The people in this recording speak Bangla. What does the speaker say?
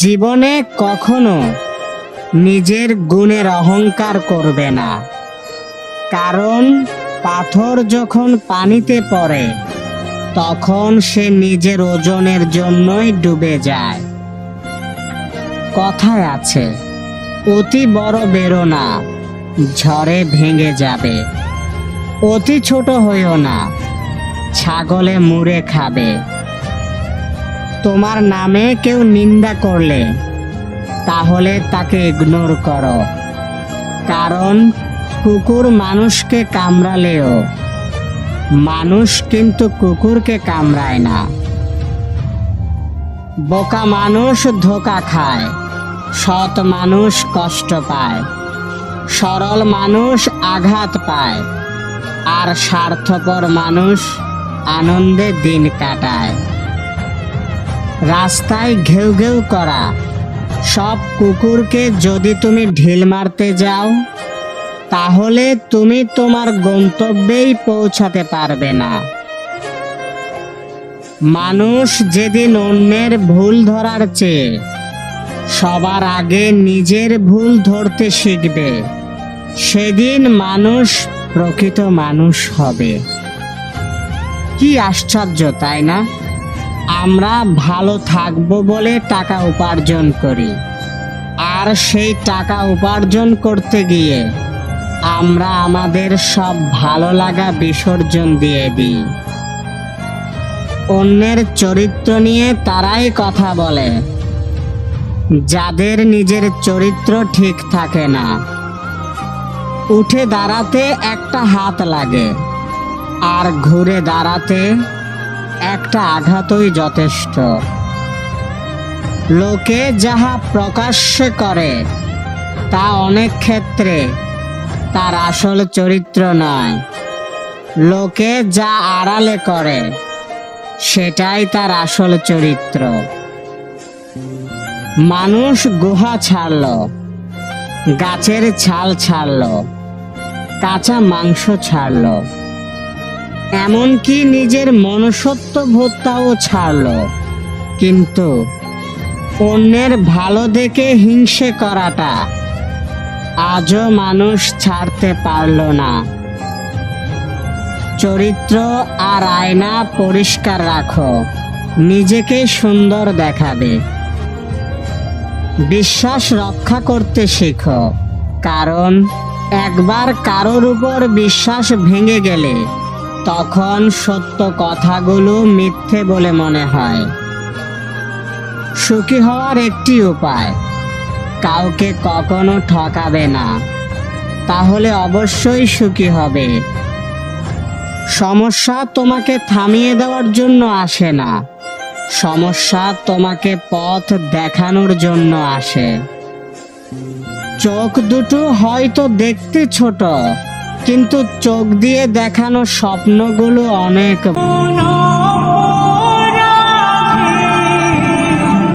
জীবনে কখনো নিজের গুণের অহংকার করবে না। কারণ পাথর যখন পানিতে পড়ে, তখন সে নিজের ওজনের জন্যই ডুবে যায়। কথায় আছে, অতি বড় বেরো না ঝড়ে ভেঙে যাবে। অতি ছোট হইও না, ছাগলে মুড়ে খাবে। তোমার নামে কেউ নিন্দা করলে, তাহলে তাকে ইগনোর করো। কারণ কুকুর মানুষকে কামড়ালেও, মানুষ কিন্তু কুকুরকে কামড়ায় না। বোকা মানুষ ধোকা খায়, সৎ মানুষ কষ্ট পায়, সরল মানুষ আঘাত পায়, আর স্বার্থপর মানুষ আনন্দে দিন কাটায়। রাস্তায় ঘেউ ঘেউ করা। সব কুকুরকে যদি তুমি ঢিল মারতে যাও, তাহলে তুমি তোমার গন্তব্যেই পৌঁছাতে পারবে না। মানুষ যেদিন অন্যের ভুল ধরার চেয়ে সবার আগে নিজের ভুল ধরতে শিখবে, সেদিন মানুষ প্রকৃত মানুষ হবে। কি আশ্চর্য, তাই না? আমরা ভালো থাকব বলে টাকা উপার্জন করি। আর সেই টাকা উপার্জন করতে গিয়ে আমরা আমাদের সব ভালো লাগা বিসর্জন দিয়ে দিই। অন্যের চরিত্র নিয়ে তারাই কথা বলে। যাদের নিজের চরিত্র ঠিক থাকে না। উঠে দাঁড়াতে একটা হাত লাগে, আর ঘুরে দাঁড়াতে একটা আঘাতই যথেষ্ট। লোকে যাহা প্রকাশ্যে করে, তা অনেক ক্ষেত্রে তার আসল চরিত্র নয়। লোকে যা আড়ালে করে, সেটাই তার আসল চরিত্র। মানুষ গুহা ছাড়ল, গাছের ছাল ছাড়ল, কাঁচা মাংস ছাড়ল। এমনকি নিজের মনুষ্যত্ব ভোক্তাও ছাড়ল। কিন্তু অন্যের ভালো দেখে হিংসে করাটা আজও মানুষ ছাড়তে পারল না। চরিত্র আর আয়না পরিষ্কার রাখো, নিজেকে সুন্দর দেখাবে। বিশ্বাস রক্ষা করতে শেখো, কারণ একবার কারোর উপর বিশ্বাস ভেঙে গেলে তখন সত্য কথাগুলো মিথ্যে বলে মনে হয়। সুখী হওয়ার একটি উপায়, কাউকে কখনো ঠকাবে না, তাহলে অবশ্যই সুখী হবে। সমস্যা তোমাকে থামিয়ে দেওয়ার জন্য আসে না, সমস্যা তোমাকে পথ দেখানোর জন্য আসে। চোখ দুটো হয়তো দেখতে ছোট কিন্তু চোখ দিয়ে দেখানো স্বপ্নগুলো অনেক